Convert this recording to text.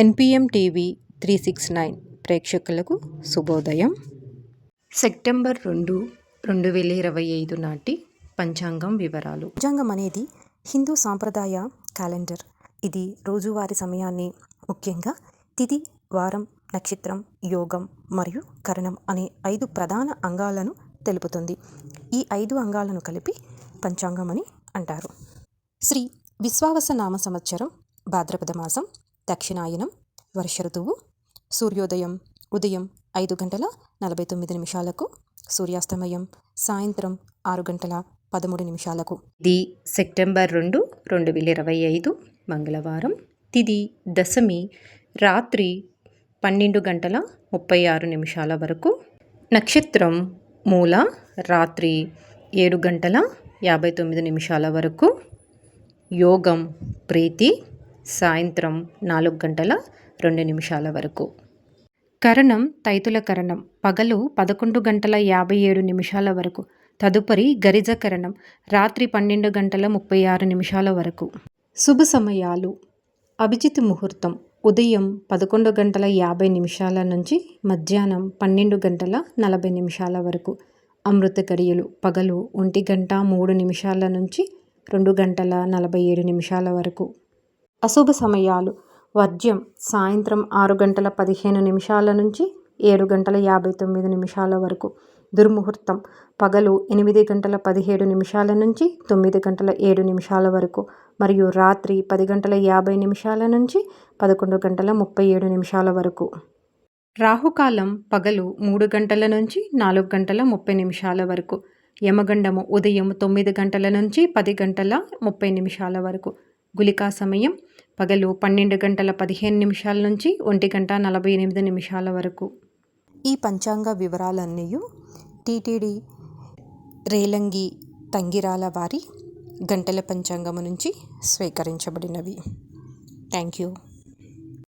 NPM TV three six nine ప్రేక్షకులకు శుభోదయం. September రెండు రెండు వేల ఇరవై ఐదు నాటి పంచాంగం వివరాలు. పంచాంగం అనేది హిందూ సాంప్రదాయ క్యాలెండర్. ఇది రోజువారీ సమయాన్ని ముఖ్యంగా తిథి వారం నక్షత్రం యోగం మరియు కరణం అనే ఐదు ప్రధాన అంగాలను తెలుపుతుంది. ఈ ఐదు అంగాలను కలిపి పంచాంగం అని అంటారు. శ్రీ విశ్వావస నామ సంవత్సరం భాద్రపద మాసం దక్షిణాయనం వర్ష ఋతువు సూర్యోదయం ఉదయం ఐదు గంటల నలభై తొమ్మిది నిమిషాలకు సూర్యాస్తమయం సాయంత్రం ఆరు గంటల పదమూడు నిమిషాలకు. ఇది సెప్టెంబర్ రెండు రెండు వేల ఇరవై ఐదు మంగళవారం. తిది దశమి రాత్రి పన్నెండు గంటల ముప్పై ఆరు నిమిషాల వరకు. నక్షత్రం మూల రాత్రి ఏడు గంటల యాభై తొమ్మిది నిమిషాల వరకు. యోగం ప్రీతి సాయంత్రం నాలుగు గంటల రెండు నిమిషాల వరకు. కరణం తైతుల కరణం. పగలు పదకొండు గంటల యాభై ఏడు నిమిషాల వరకు. తదుపరి గరిజ కరణం. రాత్రి పన్నెండు గంటల ముప్పై ఆరు నిమిషాల వరకు. శుభ సమయాలు. అభిజిత్ ముహూర్తం. ఉదయం పదకొండు గంటల యాభై నిమిషాల నుంచి మధ్యాహ్నం పన్నెండు గంటల నలభై నిమిషాల వరకు. అమృత గడియలు. పగలు ఒంటి గంట మూడు నిమిషాల నుంచి రెండు గంటల నలభై ఏడు నిమిషాల వరకు. అశుభ సమయాలు. వర్జ్యం సాయంత్రం ఆరు గంటల పదిహేను నిమిషాల నుంచి ఏడు గంటల యాభై తొమ్మిది నిమిషాల వరకు. దుర్ముహూర్తం పగలు ఎనిమిది గంటల పదిహేడు నిమిషాల నుంచి తొమ్మిది గంటల ఏడు నిమిషాల వరకు మరియు రాత్రి పది గంటల యాభై నిమిషాల నుంచి పదకొండు గంటల ముప్పై ఏడు నిమిషాల వరకు. రాహుకాలం పగలు మూడు గంటల నుంచి నాలుగు గంటల ముప్పై నిమిషాల వరకు. యమగండము ఉదయం తొమ్మిది గంటల నుంచి పది గంటల ముప్పై నిమిషాల వరకు. గులికా సమయం పగలు పన్నెండు గంటల పదిహేను నిమిషాల నుంచి ఒంటి గంట నలభై ఎనిమిది నిమిషాల వరకు. ఈ పంచాంగ వివరాలన్నీ టీటీడీ రేలంగి తంగిరాల వారి గంటల పంచాంగము నుంచి స్వీకరించబడినవి. Thank you.